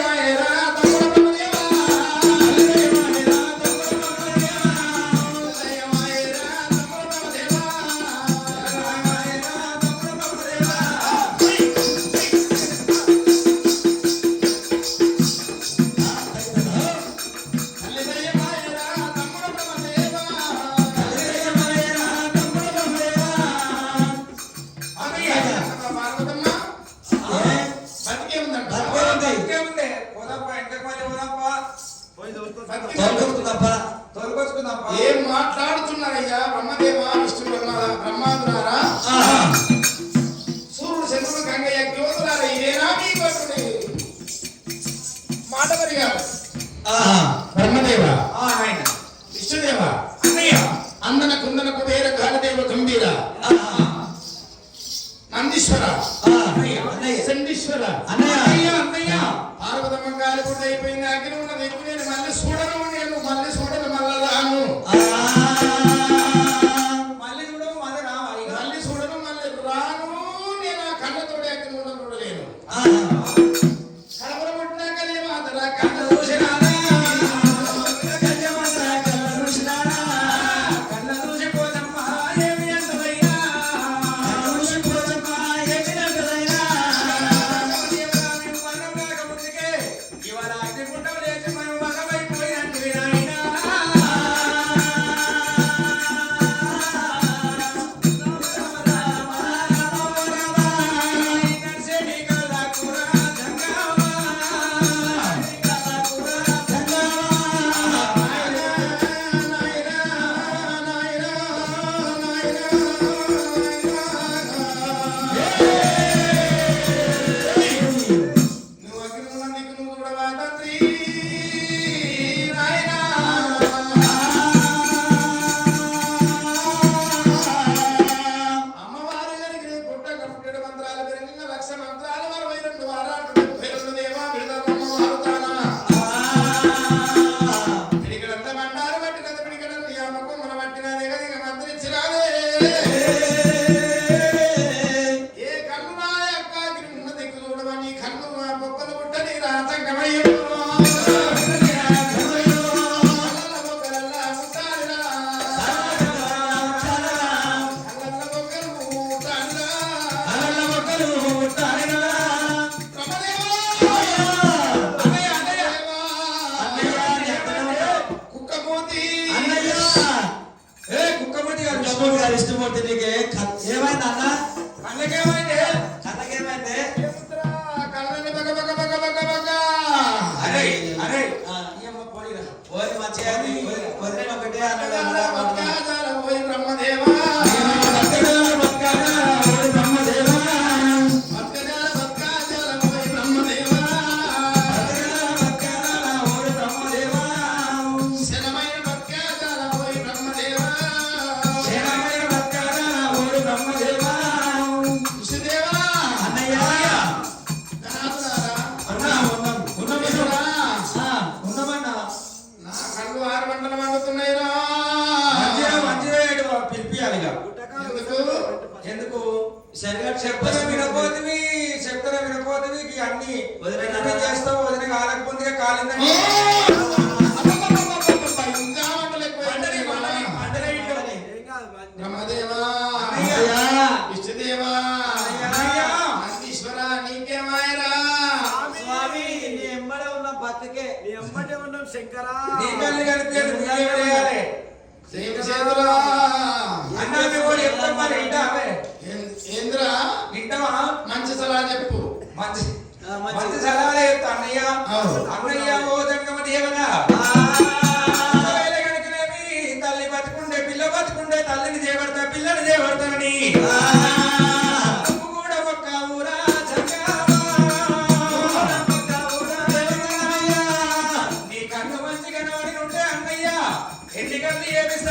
Eva ఇష్టదేవ అన్నయ్య అందన కుందన కుబేర కాలదేవ గంభీర. నందీశ్వర. చండీశ్వర. అన్నయ్య. అన్నయ్య పార్వతమ్మ కాలు కూడా అయిపోయింది అగ్ని ఉన్నది. ఎక్కువ నేను మళ్ళీ చూడను నేను మళ్ళీ ఎందుకు? చెప్తానే వినపోతివి చెప్తానే వినపోతివి అన్ని వదిన చేస్తావు వదిన కాలకముందుగా కాలిందని శంకరా. నీ కళ్ళు కనిపించాలి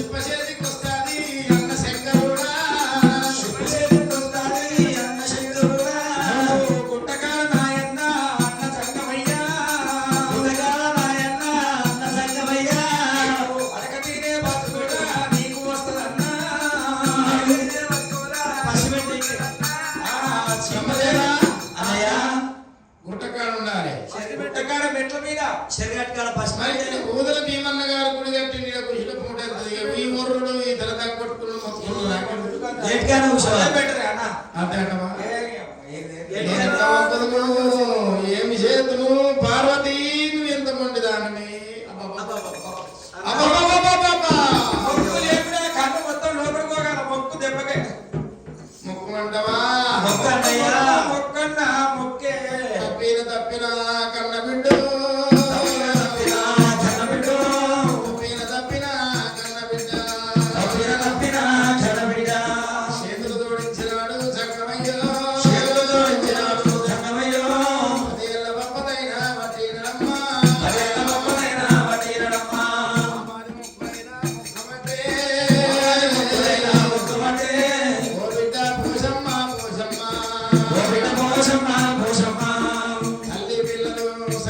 espacios বলছে না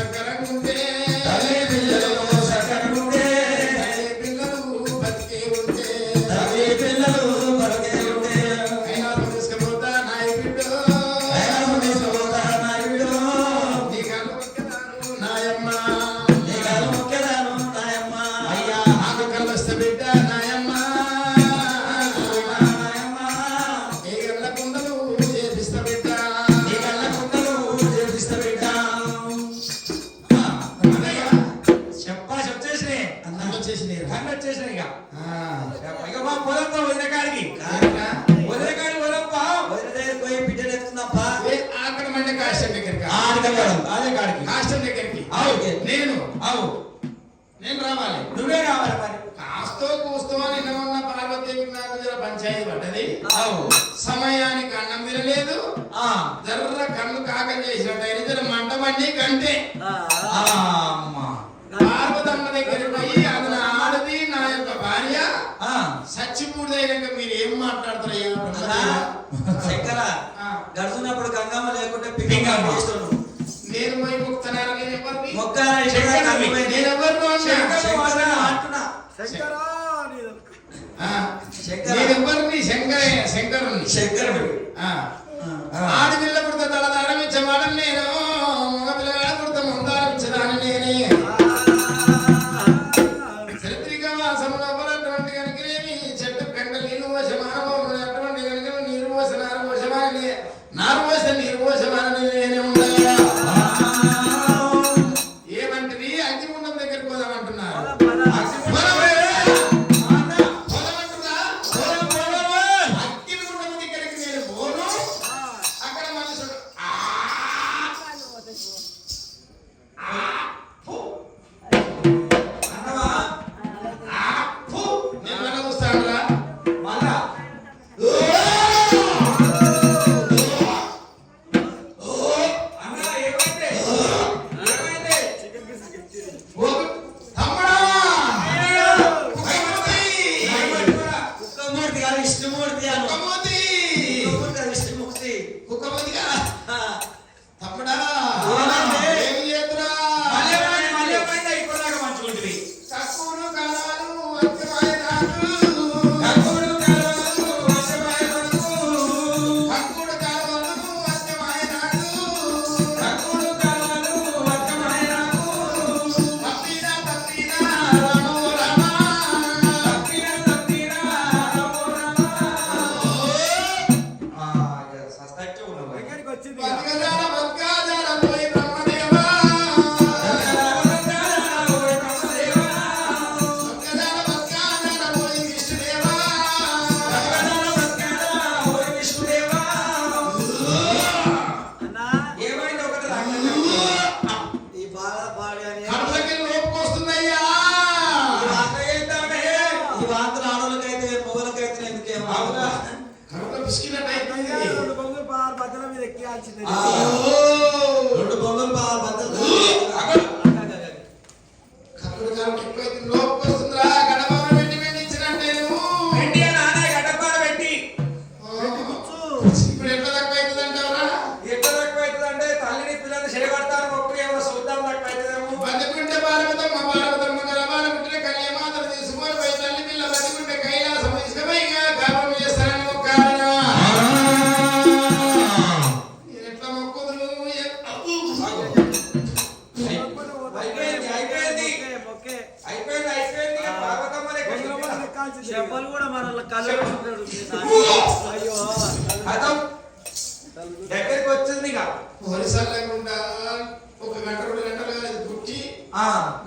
i'm sacarán un రావాలి. నువ్వే రావాలి మరి. కాస్తో కూస్తో అని ఉన్న పార్వతీకి పంచాయతీ పడ్డది. సమయానికి అన్నం తినలేదు. జర్ర కన్ను కాకం చేసినట్టు అయిన జర మంట పండి కంటే. పార్వతమ్మ దగ్గర పోయి అది ఆడది నా యొక్క భార్య. సచ్చిపూడి దగ్గర మీరు ఏం మాట్లాడతారు చక్కర గడుచున్నప్పుడు గంగమ్మ లేకుంటే పిల్లలు నేను మైమొక్తనారు నేను ఎవరిని మొక్కాల శంకర్ నేను ఎవరిని అన్నా శంకర్. అంటున్నా శంకర్ నేను ఎవరిని శంకరుని శంకరుడు ఆడిని 아,